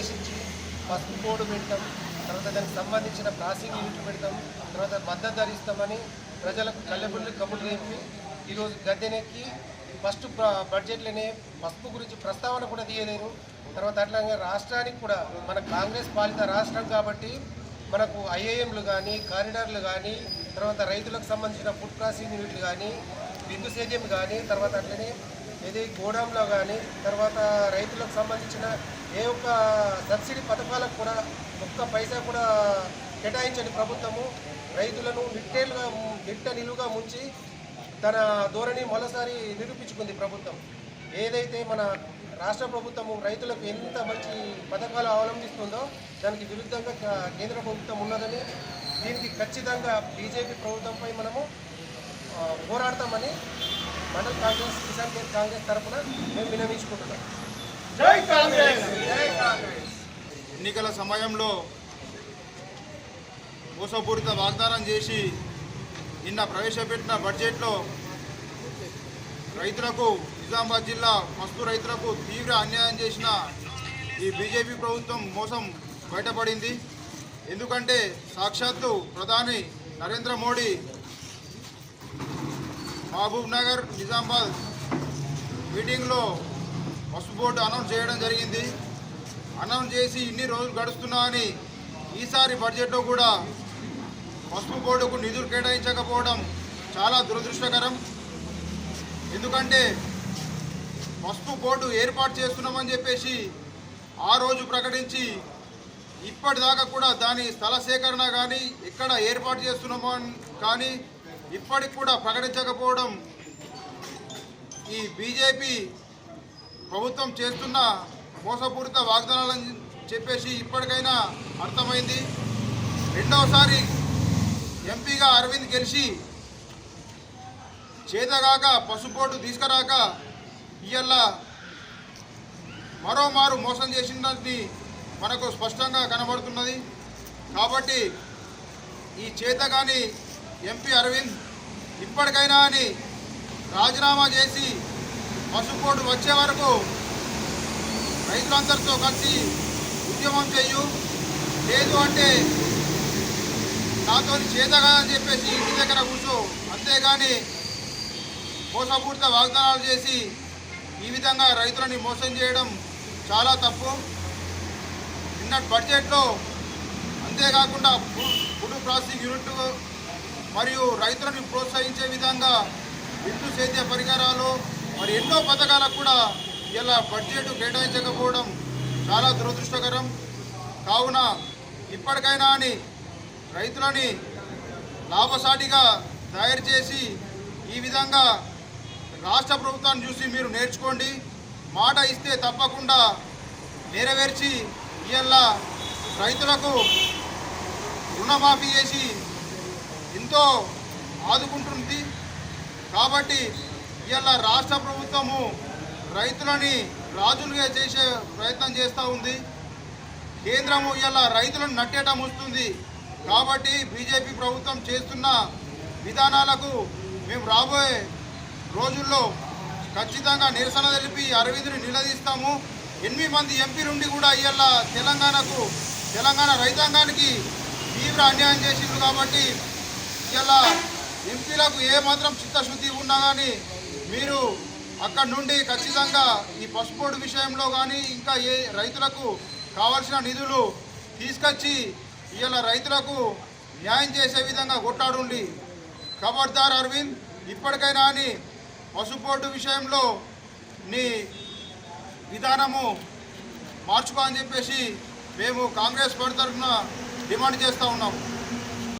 పసుపు బోర్డు పెడతాం తర్వాత దానికి సంబంధించిన ప్రాసింగ్ యూనిట్లు పెడతాం తర్వాత మద్దతు ధరిస్తామని ప్రజలకు కళ్ళెబుల్లి కబుర్లు రేపి ఈరోజు గద్దెనెక్కి ఫస్ట్ బడ్జెట్లోనే పసుపు గురించి ప్రస్తావన కూడా తీయలేరు తర్వాత అట్లాగే రాష్ట్రానికి కూడా మన కాంగ్రెస్ పాలిత రాష్ట్రం కాబట్టి మనకు ఐఏఎంలు కానీ కారిడార్లు కానీ తర్వాత రైతులకు సంబంధించిన ఫుడ్ ప్రాసెసింగ్ యూనిట్లు కానీ బిందు సేద్యం కానీ తర్వాత అట్లనే ఇది గోడంలో కానీ తర్వాత రైతులకు సంబంధించిన ఏ ఒక్క సబ్సిడీ పథకాలకు కూడా ఒక్క పైసా కూడా కేటాయించని ప్రభుత్వము రైతులను నిట్టేలుగా నిట్ట నిలువుగా ముంచి తన ధోరణి మరోసారి నిరూపించుకుంది ప్రభుత్వం. ఏదైతే మన రాష్ట్ర ప్రభుత్వము రైతులకు ఎంత మంచి పథకాలు అవలంబిస్తుందో దానికి విరుద్ధంగా కేంద్ర ప్రభుత్వం ఉన్నదని దీనికి ఖచ్చితంగా బీజేపీ ప్రభుత్వంపై మనము పోరాడతామని mandal Congress Kisan care Congress తరఫున మేము వినవించుకుంటున్నాం. ఎన్నికల సమయంలో మోసపూరిత వాగ్దానం చేసి నిన్న ప్రవేశపెట్టిన బడ్జెట్లో రైతులకు నిజామాబాద్ జిల్లా మస్తు రైతులకు తీవ్ర అన్యాయం చేసిన ఈ బీజేపీ ప్రభుత్వం మోసం బయటపడింది. ఎందుకంటే సాక్షాత్తు ప్రధాని నరేంద్ర మోడీ మహబూబ్ నగర్ నిజామాబాద్ మీటింగ్లో బస్సు బోర్డు అనౌన్స్ చేయడం జరిగింది. అనౌన్స్ చేసి ఇన్ని రోజులు గడుస్తున్నా అని ఈసారి బడ్జెట్లో కూడా పసుపు బోర్డుకు నిధులు కేటాయించకపోవడం చాలా దురదృష్టకరం. ఎందుకంటే పసుపు బోర్డు ఏర్పాటు చేస్తున్నామని చెప్పేసి ఆ రోజు ప్రకటించి ఇప్పటిదాకా కూడా దాని స్థల సేకరణ కానీ ఎక్కడ ఏర్పాటు చేస్తున్నామని కానీ ఇప్పటికి కూడా ప్రకటించకపోవడం ఈ బీజేపీ ప్రభుత్వం చేస్తున్న మోసపూరిత వాగ్దానాలని చెప్పేసి ఇప్పటికైనా అర్థమైంది. రెండవసారి ఎంపీగా అరవింద్ గెలిచి చేతగాక పసుపోటు తీసుకురాక ఇవాళ మరోమారు మోసం చేసిందని మనకు స్పష్టంగా కనబడుతున్నది. కాబట్టి ఈ చేతగాని ఎంపీ అరవింద్ ఇప్పటికైనా అని రాజీనామా చేసి పసుపోటు వచ్చే వరకు రైతులందరితో కలిసి ఉద్యమం చేయు. లేదు అంటే నాతో చేతగా అని చెప్పేసి ఇంటి దగ్గర కూర్చో. అంతేగాని మోసపూరిత వాగ్దానాలు చేసి ఈ విధంగా రైతులని మోసం చేయడం చాలా తప్పు. నిన్నటి బడ్జెట్లో అంతేకాకుండా ఫుడ్ ప్రాసెసింగ్ యూనిట్ మరియు రైతులను ప్రోత్సహించే విధంగా విద్యు సేద్య పరికరాలు మరి ఎన్నో పథకాలకు కూడా ఇలా బడ్జెట్ కేటాయించకపోవడం చాలా దురదృష్టకరం. కావున ఇప్పటికైనా అని రైతులని లాభసాటిగా తయారు చేసి ఈ విధంగా రాష్ట్ర ప్రభుత్వాన్ని చూసి మీరు నేర్చుకోండి. మాట ఇస్తే తప్పకుండా నెరవేర్చి ఇవాళ రైతులకు రుణమాఫీ చేసి ఎంతో ఆదుకుంటుంది. కాబట్టి ఇవాళ రాష్ట్ర ప్రభుత్వము రైతులని రాజులుగా చేసే ప్రయత్నం చేస్తూ ఉంది. కేంద్రము ఇవాళ రైతులను నట్టేట ముస్తుంది కాబట్టి బీజేపీ ప్రభుత్వం చేస్తున్న విధానాలకు మేము రాబోయే రోజుల్లో ఖచ్చితంగా నిరసన తెలిపి అరవింద్ని నిలదీస్తాము. ఎనిమిది మంది ఎంపీ నుండి కూడా ఇవాళ తెలంగాణకు తెలంగాణ రైతాంగానికి తీవ్ర అన్యాయం చేసిండ్రు కాబట్టి ఇలా ఎంపీలకు ఏ మాత్రం చిత్తశుద్ధి ఉన్నా కానీ మీరు అక్కడి నుండి ఖచ్చితంగా ఈ పసుపోటు విషయంలో కానీ ఇంకా ఏ రైతులకు కావాల్సిన నిధులు తీసుకొచ్చి ఇలా రైతులకు న్యాయం చేసే విధంగా కొట్లాడుండి. ఖబర్దార్ అరవింద్ ఇప్పటికైనా అని పసుపోటు విషయంలో నీ విధానము మార్చుకో అని చెప్పేసి మేము కాంగ్రెస్ పార్టీ తరఫున డిమాండ్ చేస్తూ ఉన్నాము.